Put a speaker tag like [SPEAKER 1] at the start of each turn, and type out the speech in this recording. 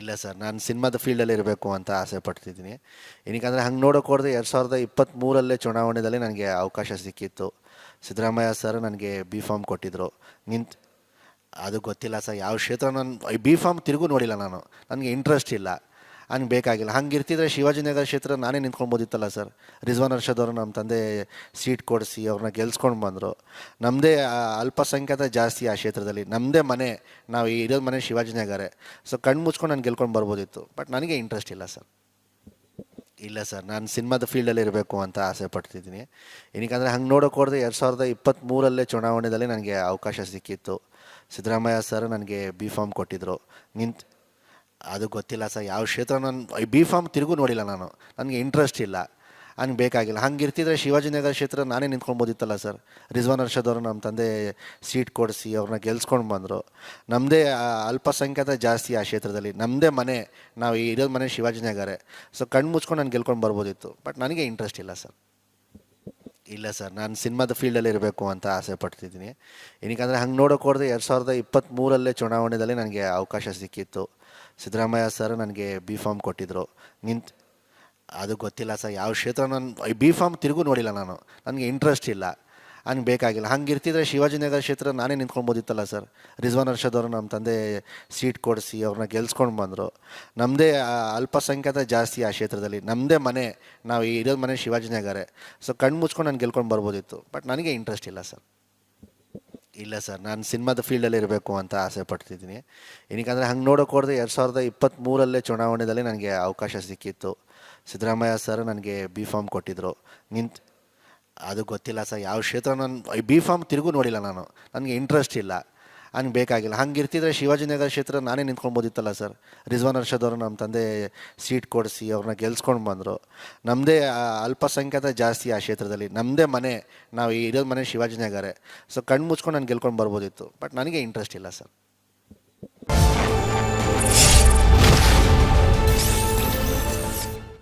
[SPEAKER 1] ಇಲ್ಲ ಸರ್, ನಾನು ಸಿನಿಮಾದ ಫೀಲ್ಡಲ್ಲಿ ಇರಬೇಕು ಅಂತ ಆಸೆ ಪಡ್ತಿದ್ದೀನಿ. ಏನಕ್ಕಂದರೆ ಹಂಗೆ ನೋಡೋಕೆ ಹೋದ್ರೆ ಎರಡು ಸಾವಿರದ ಇಪ್ಪತ್ತ್ಮೂರಲ್ಲೇ ಚುನಾವಣೆಯಲ್ಲಿ ನನಗೆ ಅವಕಾಶ ಸಿಕ್ಕಿತ್ತು. ಸಿದ್ದರಾಮಯ್ಯ ಸರ್ ನನಗೆ ಬಿ ಫಾರ್ಮ್ ಕೊಟ್ಟಿದ್ದರು ನಿಂತು, ಅದು ಗೊತ್ತಿಲ್ಲ ಸರ್, ಯಾವ ಕ್ಷೇತ್ರ ನಾನು ಬಿ ಫಾರ್ಮ್ ತಿರುಗೂ ನೋಡಿಲ್ಲ ನಾನು. ನನಗೆ ಇಂಟ್ರೆಸ್ಟ್ ಇಲ್ಲ. ಹಂಗೆ ಬೇಕಾಗಿಲ್ಲ. ಹಂಗೆ ಇರ್ತಿದ್ರೆ ಶಿವಾಜಿನಗರ ಕ್ಷೇತ್ರ ನಾನೇ ನಿಂತ್ಕೊಳ್ಬೋದಿತ್ತಲ್ಲ ಸರ್. ರಿಜ್ವಾನ್ ಅರ್ಷದ್ ಅವರು ನಮ್ಮ ತಂದೆ ಸೀಟ್ ಕೊಡಿಸಿ ಅವ್ರನ್ನ ಗೆಲ್ಸ್ಕೊಂಡು ಬಂದರು. ನಮ್ಮದೇ ಅಲ್ಪಸಂಖ್ಯಾತ ಜಾಸ್ತಿ ಆ ಕ್ಷೇತ್ರದಲ್ಲಿ. ನಮ್ಮದೇ ಮನೆ, ನಾವು ಇರೋದು ಮನೆ ಶಿವಾಜಿನಗರೇ ಸೊ ಕಣ್ಣು ಮುಚ್ಕೊಂಡು ನಾನು ಗೆಲ್ಕೊಂಡು ಬರ್ಬೋದಿತ್ತು. ಬಟ್ ನನಗೆ ಇಂಟ್ರೆಸ್ಟ್ ಇಲ್ಲ ಸರ್. ಇಲ್ಲ ಸರ್. ನಾನು ಸಿನಿಮಾದ ಫೀಲ್ಡಲ್ಲಿ ಇರಬೇಕು ಅಂತ ಆಸೆ ಪಡ್ತಿದ್ದೀನಿ. ಏನಕ್ಕಂದರೆ ಹಂಗೆ ನೋಡೋಕೆ ಹೋದ್ರೆ ಎರಡು ಸಾವಿರದ ಇಪ್ಪತ್ತ್ಮೂರಲ್ಲೇ ಚುನಾವಣೆಯಲ್ಲಿ ನನಗೆ ಅವಕಾಶ ಸಿಕ್ಕಿತ್ತು. ಸಿದ್ದರಾಮಯ್ಯ ಸರ್ ನನಗೆ ಬಿ ಫಾರ್ಮ್ ಕೊಟ್ಟಿದ್ದರು ನಿಂತು ಅದು ಗೊತ್ತಿಲ್ಲ ಸರ್, ಯಾವ ಕ್ಷೇತ್ರ ನಾನು ಬಿ ಫಾರ್ಮ್ ತಿರುಗೂ ನೋಡಿಲ್ಲ ನಾನು. ನನಗೆ ಇಂಟ್ರೆಸ್ಟ್ ಇಲ್ಲ. ಹಂಗೆ ಬೇಕಾಗಿಲ್ಲ. ಹಂಗೆ ಇರ್ತಿದ್ರೆ ಶಿವಾಜಿನಗರ ಕ್ಷೇತ್ರ ನಾನೇ ನಿಂತ್ಕೊಳ್ಬೋದಿತ್ತಲ್ಲ ಸರ್. ರಿಜ್ವಾನ್ ಅರ್ಷದ್ ಅವರು ನಮ್ಮ ತಂದೆ ಸೀಟ್ ಕೊಡಿಸಿ ಅವ್ರನ್ನ ಗೆಲ್ಸ್ಕೊಂಡು ಬಂದರು. ನಮ್ಮದೇ ಅಲ್ಪಸಂಖ್ಯಾತ ಜಾಸ್ತಿ ಆ ಕ್ಷೇತ್ರದಲ್ಲಿ. ನಮ್ಮದೇ ಮನೆ, ನಾವು ಇರೋದು ಮನೆ ಶಿವಾಜಿನಗರೇ ಸೊ ಕಣ್ಣು ಮುಚ್ಕೊಂಡು ನಾನು ಗೆಲ್ಕೊಂಡು ಬರ್ಬೋದಿತ್ತು. ಬಟ್ ನನಗೆ ಇಂಟ್ರೆಸ್ಟ್ ಇಲ್ಲ ಸರ್. ಇಲ್ಲ ಸರ್, ನಾನು ಸಿನಿಮಾದ ಫೀಲ್ಡಲ್ಲಿ ಇರಬೇಕು ಅಂತ ಆಸೆ ಪಡ್ತಿದ್ದೀನಿ. ಏನಕ್ಕಂದರೆ ಹಂಗೆ ನೋಡೋಕೆ ಹೋದ್ರೆ ಎರಡು ಸಾವಿರದ ಇಪ್ಪತ್ತ್ಮೂರಲ್ಲೇ ಚುನಾವಣೆಯಲ್ಲಿ ನನಗೆ ಅವಕಾಶ ಸಿಕ್ಕಿತ್ತು. ಸಿದ್ದರಾಮಯ್ಯ ಸರ್ ನನಗೆ ಬಿ ಫಾರ್ಮ್ ಕೊಟ್ಟಿದ್ದರು ನಿಂತು, ಅದು ಗೊತ್ತಿಲ್ಲ ಸರ್, ಯಾವ ಕ್ಷೇತ್ರ ನಾನು ಬಿ ಫಾರ್ಮ್ ತಿರುಗೂ ನೋಡಿಲ್ಲ ನಾನು. ನನಗೆ ಇಂಟ್ರೆಸ್ಟ್ ಇಲ್ಲ. ಹಂಗೆ ಬೇಕಾಗಿಲ್ಲ. ಹಂಗೆ ಇರ್ತಿದ್ರೆ ಶಿವಾಜಿನಗರ ಕ್ಷೇತ್ರ ನಾನೇ ನಿಂತ್ಕೊಂಡ್ಬೋದಿತ್ತಲ್ಲ ಸರ್. ರಿಜ್ವಾನ್ ಅರ್ಷದ್ ಅವರು ನಮ್ಮ ತಂದೆ ಸೀಟ್ ಕೊಡಿಸಿ ಅವ್ರನ್ನ ಗೆಲ್ಸ್ಕೊಂಡು ಬಂದರು. ನಮ್ಮದೇ ಅಲ್ಪಸಂಖ್ಯಾತ ಜಾಸ್ತಿ ಆ ಕ್ಷೇತ್ರದಲ್ಲಿ. ನಮ್ಮದೇ ಮನೆ, ನಾವು ಇರೋದು ಮನೆ ಶಿವಾಜಿನಗರೇ ಸೊ ಕಣ್ಣು ಮುಚ್ಕೊಂಡು ನಾನು ಗೆಲ್ಕೊಂಡು ಬರ್ಬೋದಿತ್ತು. ಬಟ್ ನನಗೆ ಇಂಟ್ರೆಸ್ಟ್ ಇಲ್ಲ ಸರ್. ಇಲ್ಲ ಸರ್. ನಾನು ಸಿನಿಮಾದ ಫೀಲ್ಡಲ್ಲಿ ಇರಬೇಕು ಅಂತ ಆಸೆ ಪಡ್ತಿದ್ದೀನಿ. ಏನಕ್ಕಂದರೆ ಹಂಗೆ ನೋಡೋಕೆ ಹೋದ್ರೆ ಎರಡು ಸಾವಿರದ ಇಪ್ಪತ್ತ್ಮೂರಲ್ಲೇ ಚುನಾವಣೆಯಲ್ಲಿ ನನಗೆ ಅವಕಾಶ ಸಿಕ್ಕಿತ್ತು. ಸಿದ್ದರಾಮಯ್ಯ ಸರ್ ನನಗೆ ಬಿ ಫಾರ್ಮ್ ಕೊಟ್ಟಿದ್ದರು ನಿಂತು ಅದು ಗೊತ್ತಿಲ್ಲ ಸರ್, ಯಾವ ಕ್ಷೇತ್ರ ನಾನು ಬಿ ಫಾರ್ಮ್ ತಿರುಗೂ ನೋಡಿಲ್ಲ ನಾನು. ನನಗೆ ಇಂಟ್ರೆಸ್ಟ್ ಇಲ್ಲ. ಹಂಗೆ ಬೇಕಾಗಿಲ್ಲ. ಹಂಗೆ ಇರ್ತಿದ್ರೆ ಶಿವಾಜಿನಗರ ಕ್ಷೇತ್ರ ನಾನೇ ನಿಂತ್ಕೊಳ್ಬೋದಿತ್ತಲ್ಲ ಸರ್. ರಿಜ್ವಾನ್ ಅರ್ಷದ್ ಅವರು ನಮ್ಮ ತಂದೆ ಸೀಟ್ ಕೊಡಿಸಿ ಅವ್ರನ್ನ ಗೆಲ್ಸ್ಕೊಂಡು ಬಂದರು. ನಮ್ಮದೇ ಅಲ್ಪಸಂಖ್ಯಾತ ಜಾಸ್ತಿ ಆ ಕ್ಷೇತ್ರದಲ್ಲಿ. ನಮ್ಮದೇ ಮನೆ, ನಾವು ಇರೋದು ಮನೆ ಶಿವಾಜಿನಗರೇ ಸೊ ಕಣ್ಣು ಮುಚ್ಕೊಂಡು ನಾನು ಗೆಲ್ಕೊಂಡು ಬರ್ಬೋದಿತ್ತು. ಬಟ್ ನನಗೆ ಇಂಟ್ರೆಸ್ಟ್ ಇಲ್ಲ ಸರ್.